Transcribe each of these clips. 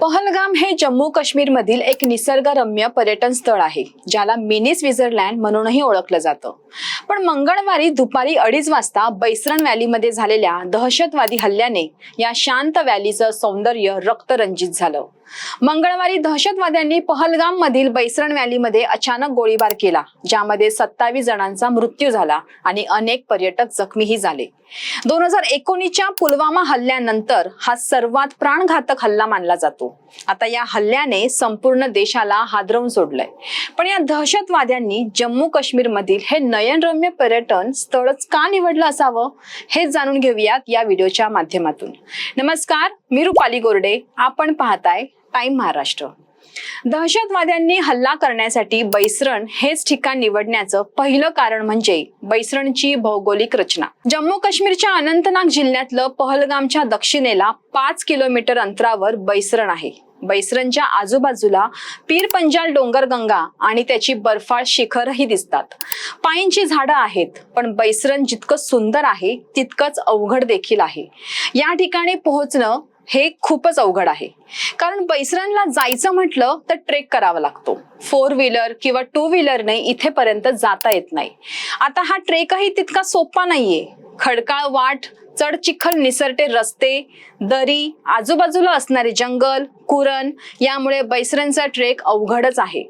पहलगाम हे जम्मू काश्मीर मधील एक निसर्गरम्य पर्यटन स्थळ आहे ज्याला मिनी स्वित्झर्लंड म्हणूनही ओळखलं जातं. पण मंगळवारी दुपारी अडीच वाजता बैसरण व्हॅलीमध्ये झालेल्या दहशतवादी हल्ल्याने या शांत व्हॅलीचं सौंदर्य रक्तरंजित झालं. मंगळवारी दहशतवाद्यांनी पहलगाम मधील बैसरण व्हॅलीमध्ये अचानक गोळीबार केला ज्यामध्ये सत्तावीस जणांचा मृत्यू झाला आणि अनेक पर्यटक जखमीही झाले. दोन हजार एकोणीसच्या पुलवामा हल्ल्यानंतर हा सर्वात प्राणघातक हल्ला मानला जातो. आता या हल्ल्याने संपूर्ण देशाला हादरवून सोडलंय. पण या दहशतवाद्यांनी जम्मू काश्मीर मधील हे नयनरम्य पर्यटन स्थळच का निवडलं असावं हे जाणून घेऊयात या व्हिडिओच्या माध्यमातून. नमस्कार मी रुपाली गोरडे आपण पाहताय टाइम महाराष्ट्र. दहशतवाद्यांनी हल्ला करण्यासाठी बैसरण हेच ठिकाण निवडण्याचं पहिलं कारण म्हणजे बैसरणची भौगोलिक रचना. जम्मू काश्मीरच्या अनंतनाग जिल्ह्यातलं पहलगामच्या दक्षिणेला पाच किलोमीटर अंतरावर बैसरण आहे. बैसरणच्या आजूबाजूला पीर पंजाल डोंगरगंगा आणि त्याची बर्फाळ शिखरही दिसतात. पायींची झाडं आहेत पण बैसरण जितकं सुंदर आहे तितकंच अवघड देखील आहे. या ठिकाणी पोहोचणं हे खूपच अवघड आहे. कारण बैसरणला जायचं म्हटलं तर ट्रेक करावा लागतो. फोर व्हीलर किंवा टू व्हीलरने इथेपर्यंत जाता येत नाही. आता हा ट्रेकही तितका सोपा नाहीये. खडकाळ वाट चढ चिखल निसरटे रस्ते दरी आजूबाजूला असणारे जंगल कुरण यामुळे बैसरणचा ट्रेक अवघडच आहे.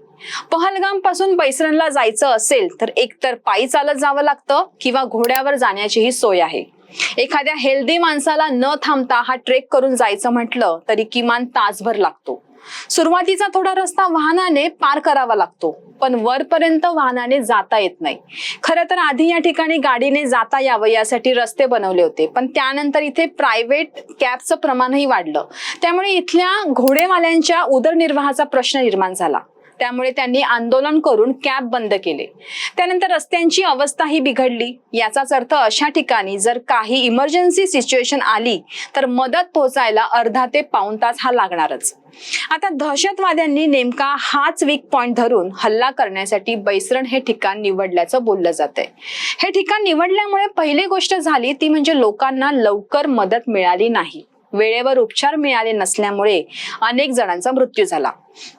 पहलगामपासून बैसरणला जायचं असेल तर एकतर पायी चालत जावं लागतं किंवा घोड्यावर जाण्याचीही सोय आहे. एखाद्या हेल्दी माणसाला न थांबता हा ट्रेक करून जायचं म्हटलं तरी किमान तासभर लागतो. सुरुवातीचा थोडा रस्ता वाहनाने पार करावा लागतो पण वरपर्यंत वाहनाने जाता येत नाही. खरं तर आधी या ठिकाणी गाडीने जाता यावं यासाठी रस्ते बनवले होते पण त्यानंतर इथे प्रायव्हेट कॅबचं प्रमाणही वाढलं. त्यामुळे इथल्या घोडेवाल्यांच्या उदरनिर्वाहाचा प्रश्न निर्माण झाला. त्यामुळे त्यांनी आंदोलन करून कॅब बंद केले. त्यानंतर रस्त्यांची अवस्था ही बिघडली. याचाच अर्थ अशा ठिकाणी जर काही इमर्जन्सी सिच्युएशन आली तर मदत पोहोचायला अर्धा ते पाऊण तास हा लागणारच. आता दहशतवाद्यांनी नेमका हाच वीक पॉइंट धरून हल्ला करण्यासाठी बैसरण हे ठिकाण निवडल्याचं बोललं जात हे ठिकाण निवडल्यामुळे पहिली गोष्ट झाली ती म्हणजे लोकांना लवकर मदत मिळाली नाही. वेळेवर उपचार मिळाले नसल्यामुळे अनेक जणांचा मृत्यू झाला.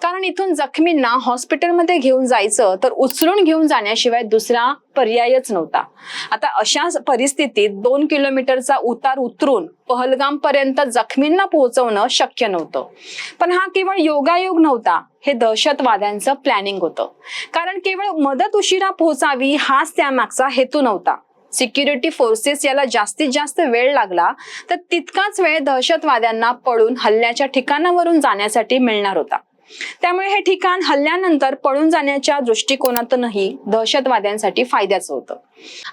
कारण इथून जखमींना हॉस्पिटलमध्ये घेऊन जायचं तर उचलून घेऊन जाण्याशिवाय दुसरा पर्यायच नव्हता. आता अशा परिस्थितीत दोन किलोमीटरचा उतार उतरून पहलगाम पर्यंत जखमींना पोहोचवणं शक्य नव्हतं. पण हा केवळ योगायोग नव्हता हे दहशतवाद्यांचं प्लॅनिंग होतं. कारण केवळ मदत उशिरा पोहोचावी हाच त्यामागचा हेतू नव्हता. सिक्युरिटी फोर्सेस याला जास्तीत जास्त वेळ लागला तर तितकाच वेळ दहशतवाद्यांना पळून हल्ल्याच्या ठिकाणावरून जाण्यासाठी मिळणार होता. त्यामुळे हे ठिकाण हल्ल्यानंतर पळून जाण्याच्या दृष्टिकोनातूनही दहशतवाद्यांसाठी फायद्याचं होतं.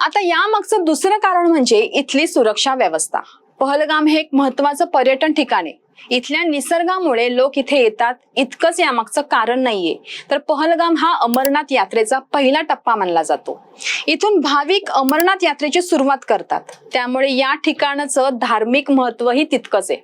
आता यामागचं दुसरं कारण म्हणजे इथली सुरक्षा व्यवस्था. पहलगाम हे एक महत्वाचं पर्यटन ठिकाण आहे. इथल्या निसर्गामुळे लोक इथे येतात. इतकंच यामागचं कारण नाहीये. तर पहलगाम हा अमरनाथ यात्रेचा पहिला टप्पा मानला जातो. इथून भाविक अमरनाथ यात्रेची सुरुवात करतात. त्यामुळे या ठिकाणाचं धार्मिक महत्वही तितकंच आहे.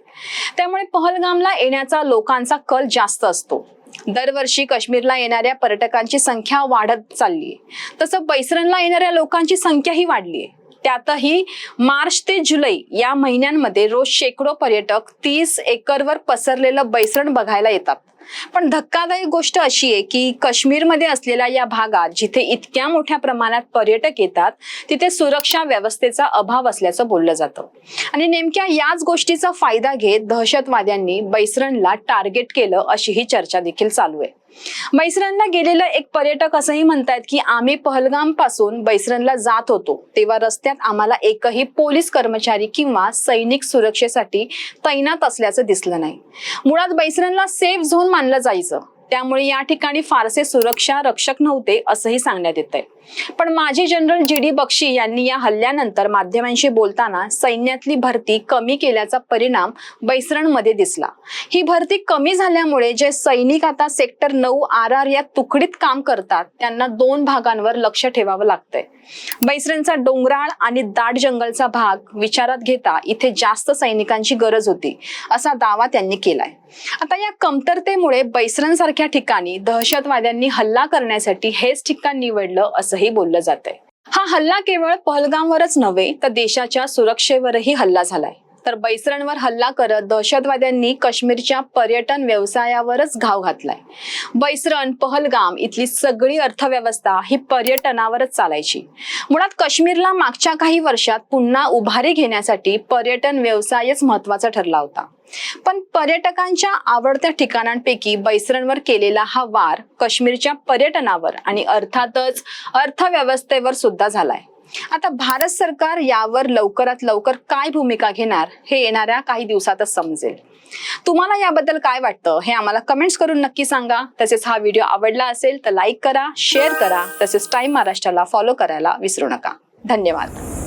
त्यामुळे पहलगामला येण्याचा लोकांचा कल जास्त असतो. दरवर्षी काश्मीरला येणाऱ्या पर्यटकांची संख्या वाढत चालली आहे तसं बैसरणला येणाऱ्या लोकांची संख्याही वाढली आहे त्यातही मार्च ते जुलै या महिन्यांमध्ये रोज शेकडो पर्यटक तीस एकरवर पसरलेलं बैसरण बघायला येतात. पण धक्कादायक गोष्ट अशी आहे की काश्मीरमध्ये असलेल्या या भागात जिथे इतक्या मोठ्या प्रमाणात पर्यटक येतात तिथे सुरक्षा व्यवस्थेचा अभाव असल्याचं बोललं जातं. आणि नेमक्या याच गोष्टीचा फायदा घेत दहशतवाद्यांनी बैसरणला टार्गेट केलं अशी ही चर्चा देखील चालू आहे. बैसरणला गेलेलं एक पर्यटक असंही म्हणतायत की आम्ही पहलगामपासून बैसरणला जात होतो तेव्हा रस्त्यात आम्हाला एकही पोलीस कर्मचारी किंवा सैनिक सुरक्षेसाठी तैनात असल्याचं दिसलं नाही. मुळात बैसरणला सेफ झोन मानलं जायचं. त्यामुळे या ठिकाणी फारसे सुरक्षा रक्षक नव्हते असंही सांगण्यात येत आहे पण माजी जनरल जी डी बक्षी यांनी या हल्ल्यानंतर माध्यमांशी बोलताना सैन्यातली भरती कमी केल्याचा परिणाम बैसरणमध्ये दिसला. ही भरती कमी झाल्यामुळे जे सैनिक आता सेक्टर नऊ आर आर या तुकडीत काम करतात त्यांना दोन भागांवर लक्ष ठेवावं लागतंय. बैसरणचा डोंगराळ आणि दाट जंगलचा भाग विचारात घेता इथे जास्त सैनिकांची गरज होती असा दावा त्यांनी केलाय. आता या कमतरतेमुळे बैसरण सारख्या ठिकाणी दहशतवाद्यांनी हल्ला करण्यासाठी हेच ठिकाण निवडलं असंही बोललं जात हा हल्ला केवळ पहलगामवरच नव्हे तर देशाच्या सुरक्षेवरही हल्ला झालाय. तर बैसरणवर हल्ला करत दहशतवाद्यांनी काश्मीरच्या पर्यटन व्यवसायावरच घाव घातलाय. बैसरण पहलगाम इथली सगळी अर्थव्यवस्था ही पर्यटनावरच चालायची. मुळात काश्मीरला मागच्या काही वर्षात पुन्हा उभारी घेण्यासाठी पर्यटन व्यवसायच महत्त्वाचा ठरला होता. पण पर्यटकांच्या आवडत्या ठिकाणांपैकी बैसरणवर केलेला हा वार काश्मीरच्या पर्यटनावर आणि अर्थातच अर्थव्यवस्थेवर सुद्धा झालाय. आता भारत सरकार यावर लवकरात लवकर काय भूमिका घेणार हे येणाऱ्या काही दिवसातच समजेल. तुम्हाला याबद्दल काय वाटतं हे आम्हाला कमेंट्स करून नक्की सांगा. तसेच हा व्हिडिओ आवडला असेल तर लाईक करा शेअर करा. तसेच टाइम महाराष्ट्राला फॉलो करायला विसरू नका. धन्यवाद.